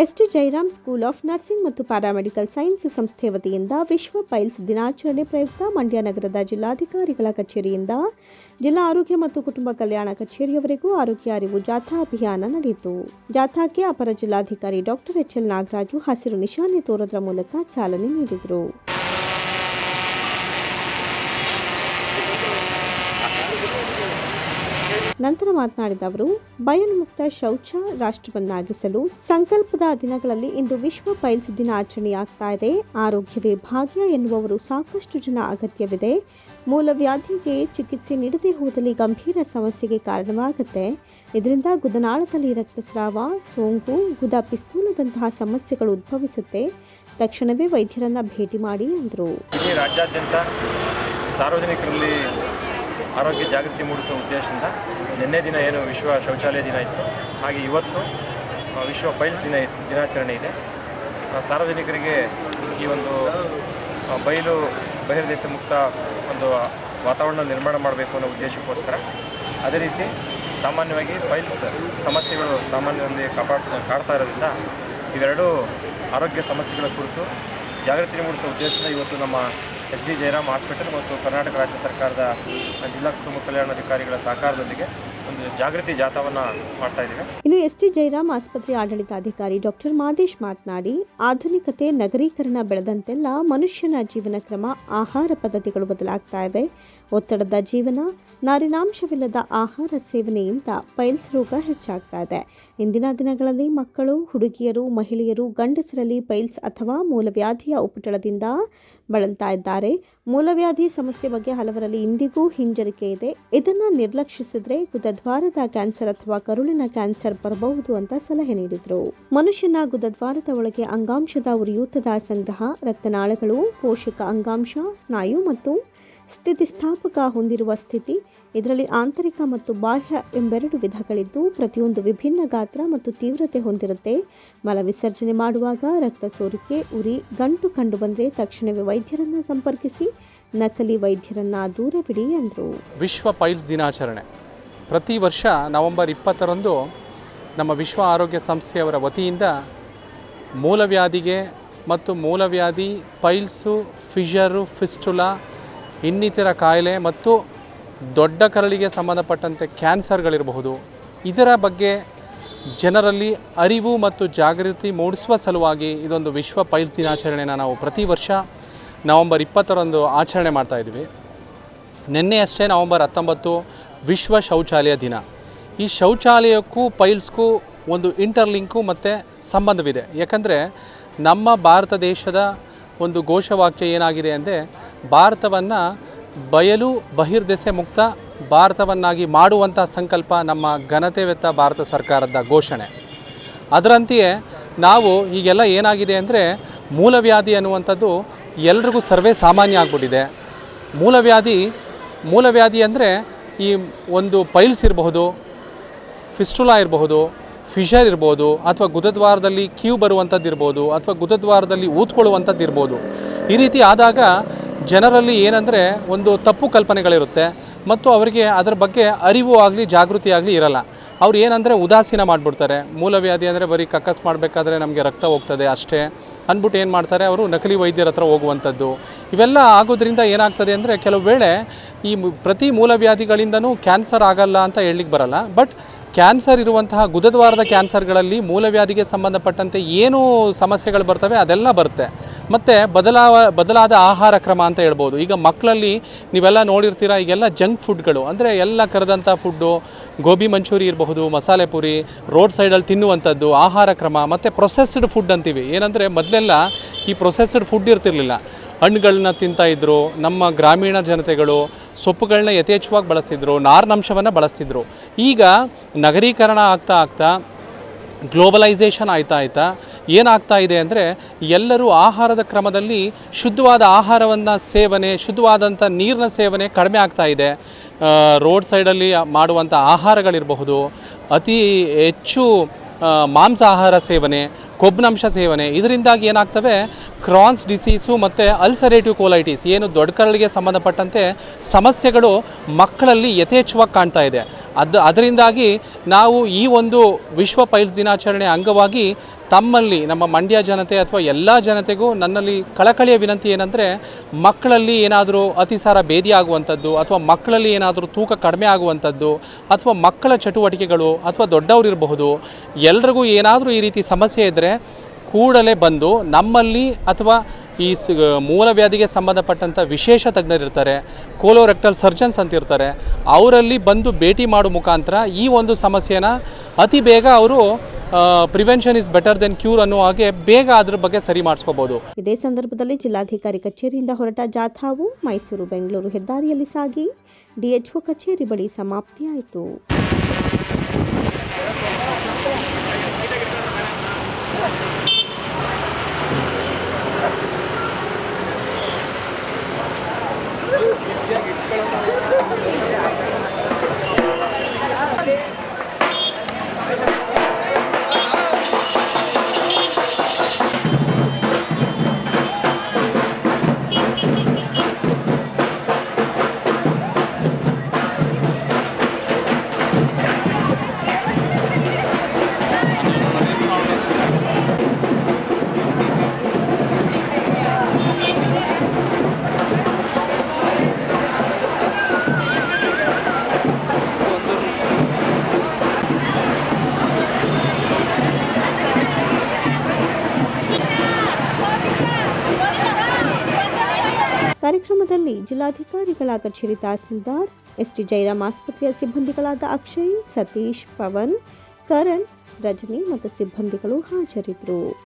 ST Jairam school of nursing ಮತ್ತು paramedical science ಸಂಸ್ಥೆ ವತಿಯಿಂದ ವಿಶ್ವ ಪೈಲ್ಸ್ ದಿನಾಚರಣೆ ಪ್ರಯುಕ್ತ ಮಂಡ್ಯ ನಗರದ ಜಿಲ್ಲಾಧಿಕಾರಿಗಳ ಕಚೇರಿಯಿಂದ ಜಿಲ್ಲಾ ಆರೋಗ್ಯ ಮತ್ತು ಕುಟುಂಬ ಕಲ್ಯಾಣ ಕಚೇರಿಯವರೆಗೂ ಆರೋಗ್ಯ ಅರಿವು ಜಾಥಾ ಅಭಿಯಾನ ನಡೆಯಿತು. ಜಾಥಾಕ್ಕೆ ಅಪರ ಜಿಲ್ಲಾಧಿಕಾರಿ ಡಾಕ್ಟರ್ ಎಚ್ ಎಲ್ ನಾಗರಾಜು ಹಸಿರು ನಿಶಾನೆ ತೋರೋದ್ರ ಮೂಲಕ ಚಾಲನೆ ನೀಡಿದರು. ನಂತರ ಮಾತನಾಡಿದ ಅವರು ಬಯನ್ಮುಕ್ತ ಶೌಚ ರಾಷ್ಟ್ರವನ್ನಾಗಿಸಲು ಸಂಕಲ್ಪದ ದಿನಗಳಲ್ಲಿ ಇಂದು ವಿಶ್ವ ಪೈಲ್ಸ್ ದಿನ ಆಚರಣೆಯಾಗ್ತಾ ಇದೆ. ಆರೋಗ್ಯವೇ ಭಾಗ್ಯ ಎನ್ನುವವರು ಸಾಕಷ್ಟು ಜನ ಅಗತ್ಯವಿದೆ. ಮೂಲವ್ಯಾಧಿಗೆ ಚಿಕಿತ್ಸೆ ನೀಡದೆ ಹೋದಲ್ಲಿ ಗಂಭೀರ ಸಮಸ್ಯೆಗೆ ಕಾರಣವಾಗುತ್ತೆ. ಇದರಿಂದ ಗುದನಾಳದಲ್ಲಿ ರಕ್ತಸ್ರಾವ, ಸೋಂಕು, ಗುದ ಪಿಸ್ತೂಲದಂತಹ ಸಮಸ್ಯೆಗಳು ಉದ್ಭವಿಸುತ್ತೆ. ತಕ್ಷಣವೇ ವೈದ್ಯರನ್ನ ಭೇಟಿ ಮಾಡಿ ಎಂದರು ರಾಜ್ಯಾದ್ಯಂತ ಸಾರ್ವಜನಿಕರಲ್ಲಿ ಆರೋಗ್ಯ ಜಾಗೃತಿ ಮೂಡಿಸುವ ಉದ್ದೇಶದಿಂದ ನಿನ್ನೆ ದಿನ ಏನು ವಿಶ್ವ ಶೌಚಾಲಯ ದಿನ ಇತ್ತು, ಹಾಗೆ ಇವತ್ತು ವಿಶ್ವ ಫೈಲ್ಸ್ ದಿನ ದಿನಾಚರಣೆ ಇದೆ. ಸಾರ್ವಜನಿಕರಿಗೆ ಈ ಒಂದು ಬಯಲು ಬಹಿರ್ದೇಶ ಮುಕ್ತ ಒಂದು ವಾತಾವರಣ ನಿರ್ಮಾಣ ಮಾಡಬೇಕು ಅನ್ನೋ ಉದ್ದೇಶಕ್ಕೋಸ್ಕರ ಅದೇ ರೀತಿ ಸಾಮಾನ್ಯವಾಗಿ ಫೈಲ್ಸ್ ಸಮಸ್ಯೆಗಳು ಸಾಮಾನ್ಯವಾಗಿ ಕಾಪಾಡ್, ಕಾಡ್ತಾ ಇರೋದ್ರಿಂದ ಇವೆರಡೂ ಆರೋಗ್ಯ ಸಮಸ್ಯೆಗಳ ಕುರಿತು ಜಾಗೃತಿ ಮೂಡಿಸುವ ಉದ್ದೇಶದಿಂದ ಇವತ್ತು ನಮ್ಮ ಎಸ್ ಡಿ ಜಯರಾಮ್ ಹಾಸ್ಪಿಟಲ್ ಮತ್ತು ಕರ್ನಾಟಕ ರಾಜ್ಯ ಸರ್ಕಾರದ ಜಿಲ್ಲಾ ಕುಟುಂಬ ಕಲ್ಯಾಣಾಧಿಕಾರಿಗಳ ಸಹಕಾರದೊಂದಿಗೆ ಒಂದು ಜಾಗೃತಿ ಜಾಥಾವನ್ನು ಮಾಡ್ತಾ ಇದ್ದೀವಿ. ಇನ್ನು ಎಸ್ಟಿ ಜೈರಾಮ್ ಆಸ್ಪತ್ರೆ ಆಡಳಿತಾಧಿಕಾರಿ ಡಾಕ್ಟರ್ ಮಾದೇಶ್ ಮಾತನಾಡಿ, ಆಧುನಿಕತೆ, ನಗರೀಕರಣ ಬೆಳೆದಂತೆಲ್ಲ ಮನುಷ್ಯನ ಜೀವನ ಕ್ರಮ ಆಹಾರ ಪದ್ಧತಿಗಳು ಬದಲಾಗ್ತಾ ಇವೆ. ಒತ್ತಡದ ಜೀವನ, ನಾರಿನಾಂಶವಿಲ್ಲದ ಆಹಾರ ಸೇವನೆಯಿಂದ ಪೈಲ್ಸ್ ರೋಗ ಹೆಚ್ಚಾಗ್ತಾ ಇದೆ ಇಂದಿನ ದಿನಗಳಲ್ಲಿ ಮಕ್ಕಳು, ಹುಡುಗಿಯರು, ಮಹಿಳೆಯರು ಗಂಡಸರಲ್ಲಿ ಪೈಲ್ಸ್ ಅಥವಾ ಮೂಲವ್ಯಾಧಿಯ ಉಪಟಳದಿಂದ ಬಳಲ್ತಾ ಇದ್ದಾರೆ ಮೂಲವ್ಯಾಧಿ ಸಮಸ್ಯೆ ಬಗ್ಗೆ ಹಲವರಲ್ಲಿ ಇಂದಿಗೂ ಹಿಂಜರಿಕೆ ಇದೆ. ಇದನ್ನು ನಿರ್ಲಕ್ಷಿಸಿದ್ರೆ ಗುದದ್ವಾರದ ಕ್ಯಾನ್ಸರ್ ಅಥವಾ ಕರುಳಿನ ಕ್ಯಾನ್ಸರ್ ಬರಬಹುದು ಅಂತ ಸಲಹೆ ನೀಡಿದರು. ಮನುಷ್ಯನ ಗುದದ್ವಾರದ ಒಳಗೆ ಅಂಗಾಂಶದ ಉರಿಯೂತದ ಸಂಗ್ರಹ, ರಕ್ತನಾಳಗಳು, ಪೋಷಕ ಅಂಗಾಂಶ, ಸ್ನಾಯು ಮತ್ತು ಸ್ಥಿತಿಸ್ಥಾಪಕ ಹೊಂದಿರುವ ಸ್ಥಿತಿ, ಇದರಲ್ಲಿ ಆಂತರಿಕ ಮತ್ತು ಬಾಹ್ಯ ಎಂಬೆರಡು ವಿಧಗಳಿದ್ದು ಪ್ರತಿಯೊಂದು ವಿಭಿನ್ನ ಗಾತ್ರ ಮತ್ತು ತೀವ್ರತೆ ಹೊಂದಿರುತ್ತೆ. ಮಲ ವಿಸರ್ಜನೆ ಮಾಡುವಾಗ ರಕ್ತ ಸೋರಿಕೆ, ಉರಿ, ಗಂಟು ಕಂಡುಬಂದರೆ ತಕ್ಷಣವೇ ವೈದ್ಯರನ್ನ ಸಂಪರ್ಕಿಸಿ, ನಕಲಿ ವೈದ್ಯರನ್ನ ದೂರವಿಡಿ ಎಂದರು ವಿಶ್ವ ಪೈಲ್ಸ್ ದಿನಾಚರಣೆ. ಪ್ರತಿ ವರ್ಷ ನವೆಂಬರ್ ಇಪ್ಪತ್ತರಂದು ನಮ್ಮ ವಿಶ್ವ ಆರೋಗ್ಯ ಸಂಸ್ಥೆಯವರ ವತಿಯಿಂದ ಮೂಲವ್ಯಾಧಿಗೆ ಮತ್ತು ಮೂಲವ್ಯಾಧಿ ಪೈಲ್ಸು, ಫಿಷರು, ಫಿಸ್ಟುಲಾ ಇನ್ನಿತರ ಕಾಯಿಲೆ ಮತ್ತು ದೊಡ್ಡ ಕರಳಿಗೆ ಸಂಬಂಧಪಟ್ಟಂತೆ ಕ್ಯಾನ್ಸರ್ಗಳಿರಬಹುದು. ಇದರ ಬಗ್ಗೆ ಜನರಲ್ಲಿ ಅರಿವು ಮತ್ತು ಜಾಗೃತಿ ಮೂಡಿಸುವ ಸಲುವಾಗಿ ಇದೊಂದು ವಿಶ್ವ ಪೈಲ್ಸ್ ದಿನಾಚರಣೆಯನ್ನು ನಾವು ಪ್ರತಿ ವರ್ಷ ನವಂಬರ್ ಇಪ್ಪತ್ತರಂದು ಆಚರಣೆ ಮಾಡ್ತಾ ಇದ್ವಿ ನಿನ್ನೆ ಅಷ್ಟೇ ನವಂಬರ್ ಹತ್ತೊಂಬತ್ತು ವಿಶ್ವ ಶೌಚಾಲಯ ದಿನ. ಈ ಶೌಚಾಲಯಕ್ಕೂ ಪೈಲ್ಸ್ಗೂ ಒಂದು ಇಂಟರ್ಲಿಂಕು ಮತ್ತು ಸಂಬಂಧವಿದೆ. ಯಾಕಂದರೆ ನಮ್ಮ ಭಾರತ ದೇಶದ ಒಂದು ಘೋಷವಾಕ್ಯ ಏನಾಗಿದೆ ಅಂದರೆ ಭಾರತವನ್ನು ಬಯಲು ಬಹಿರ್ದೆಸೆ ಮುಕ್ತ ಭಾರತವನ್ನಾಗಿ ಮಾಡುವಂಥ ಸಂಕಲ್ಪ ನಮ್ಮ ಘನತೆವೆತ್ತ ಭಾರತ ಸರ್ಕಾರದ ಘೋಷಣೆ. ಅದರಂತೆಯೇ ನಾವು ಈಗೆಲ್ಲ ಏನಾಗಿದೆ ಅಂದರೆ ಮೂಲವ್ಯಾಧಿ ಅನ್ನುವಂಥದ್ದು ಎಲ್ರಿಗೂ ಸರ್ವೇ ಸಾಮಾನ್ಯ ಆಗ್ಬಿಟ್ಟಿದೆ. ಮೂಲವ್ಯಾಧಿ ಮೂಲವ್ಯಾಧಿ ಅಂದರೆ ಈ ಒಂದು ಪೈಲ್ಸ್ ಇರಬಹುದು, ಫಿಸ್ಟುಲಾ ಇರಬಹುದು, ಫಿಷರ್ ಇರ್ಬೋದು ಅಥವಾ ಗುದದ್ವಾರದಲ್ಲಿ ಕ್ಯೂ ಬರುವಂಥದ್ದು ಇರ್ಬೋದು ಅಥವಾ ಗುದದ್ವಾರದಲ್ಲಿ ಊದ್ಕೊಳ್ಳುವಂಥದ್ದು ಇರ್ಬೋದು ಈ ರೀತಿ ಆದಾಗ ಜನರಲ್ಲಿ ಏನಂದರೆ ಒಂದು ತಪ್ಪು ಕಲ್ಪನೆಗಳಿರುತ್ತೆ ಮತ್ತು ಅವರಿಗೆ ಅದರ ಬಗ್ಗೆ ಅರಿವು ಆಗಲಿ, ಜಾಗೃತಿ ಆಗಲಿ ಇರಲ್ಲ. ಅವ್ರು ಏನಂದರೆ ಉದಾಸೀನ ಮಾಡಿಬಿಡ್ತಾರೆ. ಮೂಲವ್ಯಾಧಿ ಅಂದರೆ ಬರೀ ಕಕ್ಕಸ್ ಮಾಡಬೇಕಾದ್ರೆ ನಮಗೆ ರಕ್ತ ಹೋಗ್ತದೆ ಅಷ್ಟೇ. ಅಂದ್ಬಿಟ್ಟು ಏನು ಮಾಡ್ತಾರೆ ಅವರು? ನಕಲಿ ವೈದ್ಯರ ಹತ್ರ ಹೋಗುವಂಥದ್ದು. ಇವೆಲ್ಲ ಆಗೋದ್ರಿಂದ ಏನಾಗ್ತದೆ ಅಂದರೆ ಕೆಲವು ವೇಳೆ ಈ ಪ್ರತಿ ಮೂಲವ್ಯಾಧಿಗಳಿಂದನೂ ಕ್ಯಾನ್ಸರ್ ಆಗಲ್ಲ ಅಂತ ಹೇಳಲಿಕ್ಕೆ ಬರಲ್ಲ. ಬಟ್ ಕ್ಯಾನ್ಸರ್ ಇರುವಂತಹ ಗುದದ್ವಾರದ ಕ್ಯಾನ್ಸರ್ಗಳಲ್ಲಿ ಮೂಲವ್ಯಾಧಿಗೆ ಸಂಬಂಧಪಟ್ಟಂತೆ ಏನು ಸಮಸ್ಯೆಗಳು ಬರ್ತವೆ, ಅದೆಲ್ಲ ಬರುತ್ತೆ. ಮತ್ತು ಬದಲಾವ, ಬದಲಾದ ಆಹಾರ ಕ್ರಮ ಅಂತ ಹೇಳ್ಬೋದು. ಈಗ ಮಕ್ಕಳಲ್ಲಿ ನೀವೆಲ್ಲ ನೋಡಿರ್ತೀರ, ಈಗೆಲ್ಲ ಜಂಕ್ ಫುಡ್ಗಳು, ಅಂದರೆ ಎಲ್ಲ ಕರೆದಂಥ ಫುಡ್ಡು, ಗೋಬಿ ಮಂಚೂರಿ ಇರಬಹುದು, ಮಸಾಲೆ ಪುರಿ, ರೋಡ್ ಸೈಡಲ್ಲಿ ತಿನ್ನುವಂಥದ್ದು, ಆಹಾರ ಕ್ರಮ, ಮತ್ತು ಪ್ರೊಸೆಸ್ಡ್ ಫುಡ್ ಅಂತೀವಿ. ಏನಂದರೆ ಮೊದಲೆಲ್ಲ ಈ ಪ್ರೊಸೆಸ್ಡ್ ಫುಡ್ ಇರ್ತಿರ್ಲಿಲ್ಲ. ಹಣ್ಣುಗಳನ್ನ ತಿಂತಾ ಇದ್ರು, ನಮ್ಮ ಗ್ರಾಮೀಣ ಜನತೆಗಳು ಸೊಪ್ಪುಗಳನ್ನ ಯಥೇಚ್ಛವಾಗಿ ಬಳಸ್ತಿದ್ರು, ನಾರಿನಂಶವನ್ನು ಬಳಸ್ತಿದ್ರು. ಈಗ ನಗರೀಕರಣ ಆಗ್ತಾ ಆಗ್ತಾ ಗ್ಲೋಬಲೈಸೇಷನ್ ಆಯ್ತಾ ಆಯ್ತಾ ಏನಾಗ್ತಾ ಇದೆ ಅಂದರೆ ಎಲ್ಲರೂ ಆಹಾರದ ಕ್ರಮದಲ್ಲಿ ಶುದ್ಧವಾದ ಆಹಾರವನ್ನು ಸೇವನೆ ಶುದ್ಧವಾದಂಥ ನೀರಿನ ಸೇವನೆ ಕಡಿಮೆ ಆಗ್ತಾ ಇದೆ. ರೋಡ್ ಸೈಡಲ್ಲಿ ಮಾಡುವಂಥ ಆಹಾರಗಳಿರಬಹುದು, ಅತಿ ಹೆಚ್ಚು ಮಾಂಸಾಹಾರ ಸೇವನೆ ಕೊಬ್ಬಿನಂಶ ಸೇವನೆ, ಇದರಿಂದಾಗಿ ಏನಾಗ್ತವೆ? ಕ್ರಾನ್ಸ್ ಡಿಸೀಸು ಮತ್ತು ಅಲ್ಸರೇಟಿವ್ ಕೋಲೈಟಿಸ್, ಏನು ದೊಡ್ಡ ಕರಳಿಗೆ ಸಂಬಂಧಪಟ್ಟಂತೆ ಸಮಸ್ಯೆಗಳು ಮಕ್ಕಳಲ್ಲಿ ಯಥೇಚ್ಛವಾಗಿ ಕಾಣ್ತಾ ಇದೆ. ಅದು, ಅದರಿಂದಾಗಿ ನಾವು ಈ ಒಂದು ವಿಶ್ವ ಪೈಲ್ಸ್ ದಿನಾಚರಣೆ ಅಂಗವಾಗಿ ತಮ್ಮಲ್ಲಿ ನಮ್ಮ ಮಂಡ್ಯ ಜನತೆ ಅಥವಾ ಎಲ್ಲ ಜನತೆಗೂ ನನ್ನಲ್ಲಿ ಕಳಕಳಿಯ ವಿನಂತಿ ಏನಂದರೆ, ಮಕ್ಕಳಲ್ಲಿ ಏನಾದರೂ ಅತಿಸಾರ ಭೇದಿ ಆಗುವಂಥದ್ದು ಅಥವಾ ಮಕ್ಕಳಲ್ಲಿ ಏನಾದರೂ ತೂಕ ಕಡಿಮೆ ಆಗುವಂಥದ್ದು ಅಥವಾ ಮಕ್ಕಳ ಚಟುವಟಿಕೆಗಳು ಅಥವಾ ದೊಡ್ಡವರು ಇರಬಹುದು, ಎಲ್ರಿಗೂ ಏನಾದರೂ ಈ ರೀತಿ ಸಮಸ್ಯೆ ಇದ್ದರೆ ಕೂಡಲೇ ಬಂದು ನಮ್ಮಲ್ಲಿ ಅಥವಾ ಈ ಸ್ ಮೂಲವ್ಯಾಧಿಗೆ ಸಂಬಂಧಪಟ್ಟಂಥ ವಿಶೇಷ ತಜ್ಞರಿರ್ತಾರೆ ಕೋಲೋರೆಕ್ಟಲ್ ಸರ್ಜನ್ಸ್ ಅಂತ ಇರ್ತಾರೆ, ಅವರಲ್ಲಿ ಬಂದು ಭೇಟಿ ಮಾಡೋ ಮುಖಾಂತರ ಈ ಒಂದು ಸಮಸ್ಯೆನ ಅತಿ ಬೇಗ ಅವರು prevention is better than cure ಅನ್ನೋ ಹಾಗೆ ಬೇಗ ಅದ್ರ ಬಗ್ಗೆ ಸರಿ ಮಾಡಿಸ್ಕೋಬಹುದು ಇದೇ ಸಂದರ್ಭದಲ್ಲಿ ಜಿಲ್ಲಾಧಿಕಾರಿ ಕಚೇರಿಯಿಂದ ಹೊರಟ ಜಾಥಾವು ಮೈಸೂರು ಬೆಂಗಳೂರು ಹೆದ್ದಾರಿಯಲ್ಲಿ ಸಾಗಿ, ಡಿಎಚ್ಒ ಕಚೇರಿ ಬಳಿ ಸಮಾಪ್ತಿಯಾಯಿತು. ಕಾರ್ಯಕ್ರಮದಲ್ಲಿ ಜಿಲ್ಲಾಧಿಕಾರಿಗಳ ಕಚೇರಿ ತಹಸೀಲ್ದಾರ್, ಎಸ್ಟಿ ಜೈರಾಮ್ ಆಸ್ಪತ್ರೆಯ ಸಿಬ್ಬಂದಿಗಳಾದ ಅಕ್ಷಯ್, ಸತೀಶ್, ಪವನ್, ಕರಣ್, ರಜನಿ ಮತ್ತು ಸಿಬ್ಬಂದಿಗಳು ಹಾಜರಿದ್ದರು.